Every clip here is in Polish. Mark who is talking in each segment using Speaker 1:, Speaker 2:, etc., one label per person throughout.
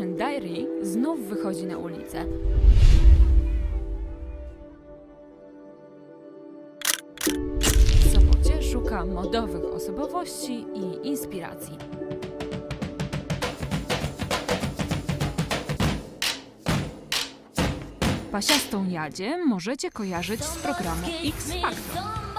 Speaker 1: Fashion Diary znów wychodzi na ulicę. W Sopocie szuka modowych osobowości i inspiracji. Pasiastą Jadzie możecie kojarzyć z programu X Factor.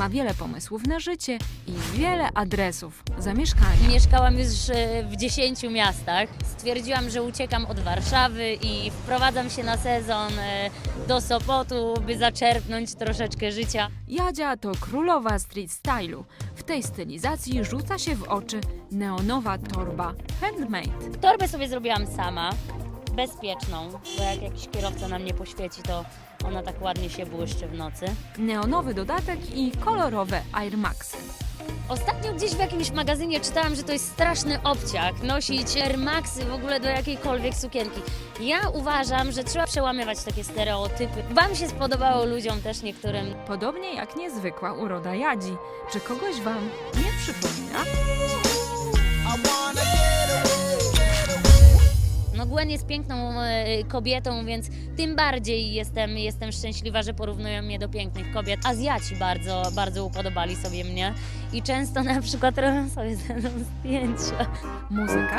Speaker 1: Ma wiele pomysłów na życie i wiele adresów zamieszkania.
Speaker 2: Mieszkałam już e, w 10 miastach. Stwierdziłam, że uciekam od Warszawy i wprowadzam się na sezon e, do Sopotu, by zaczerpnąć troszeczkę życia.
Speaker 1: Jadzia to królowa street stylu. W tej stylizacji rzuca się w oczy neonowa torba handmade.
Speaker 2: Torbę sobie zrobiłam sama, bezpieczną, bo jak jakiś kierowca na mnie poświeci, to ona tak ładnie się błyszczy w nocy.
Speaker 1: Neonowy dodatek i kolorowe Air Maxy.
Speaker 2: Ostatnio gdzieś w jakimś magazynie czytałam, że to jest straszny obciach nosić Air Maxy w ogóle do jakiejkolwiek sukienki. Ja uważam, że trzeba przełamywać takie stereotypy. Wam się spodobało, ludziom też niektórym.
Speaker 1: Podobnie jak niezwykła uroda Jadzi. Czy kogoś Wam nie przypomina?
Speaker 2: Gwen jest piękną e, kobietą, więc tym bardziej jestem, jestem szczęśliwa, że porównują mnie do pięknych kobiet. Azjaci bardzo, bardzo upodobali sobie mnie i często na przykład robią sobie ze mną zdjęcia.
Speaker 1: Muzyka,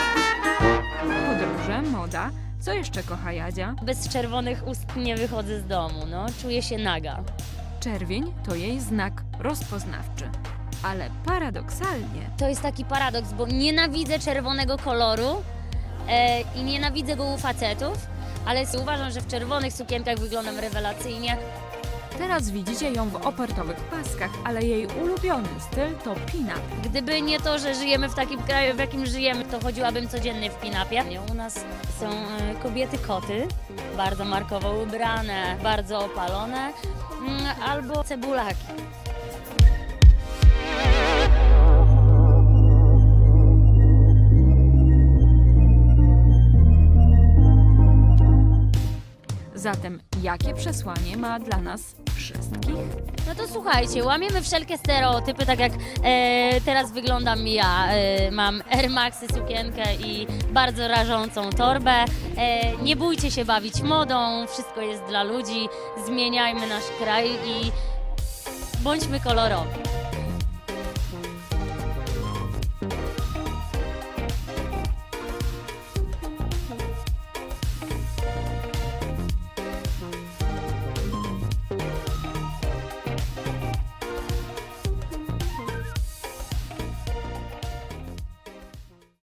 Speaker 1: podróże, moda. Co jeszcze kocha Jadzia?
Speaker 2: Bez czerwonych ust nie wychodzę z domu, no czuję się naga.
Speaker 1: Czerwień to jej znak rozpoznawczy. Ale paradoksalnie
Speaker 2: To jest taki paradoks, bo nienawidzę czerwonego koloru e, i nienawidzę go u facetów, ale uważam, że w czerwonych sukienkach wyglądam rewelacyjnie.
Speaker 1: Teraz widzicie ją w opartowych paskach, ale jej ulubiony styl to pin-up.
Speaker 2: Gdyby nie to, że żyjemy w takim kraju, w jakim żyjemy, to chodziłabym codziennie w pinapie. U nas są e, kobiety koty, bardzo markowo ubrane, bardzo opalone, mm, albo cebulaki.
Speaker 1: Zatem jakie przesłanie ma dla nas wszystkich?
Speaker 2: No to słuchajcie, łamiemy wszelkie stereotypy, tak jak e, teraz wyglądam ja. E, mam Air Maxy sukienkę i bardzo rażącą torbę. E, nie bójcie się bawić modą, wszystko jest dla ludzi. Zmieniajmy nasz kraj i bądźmy kolorowi.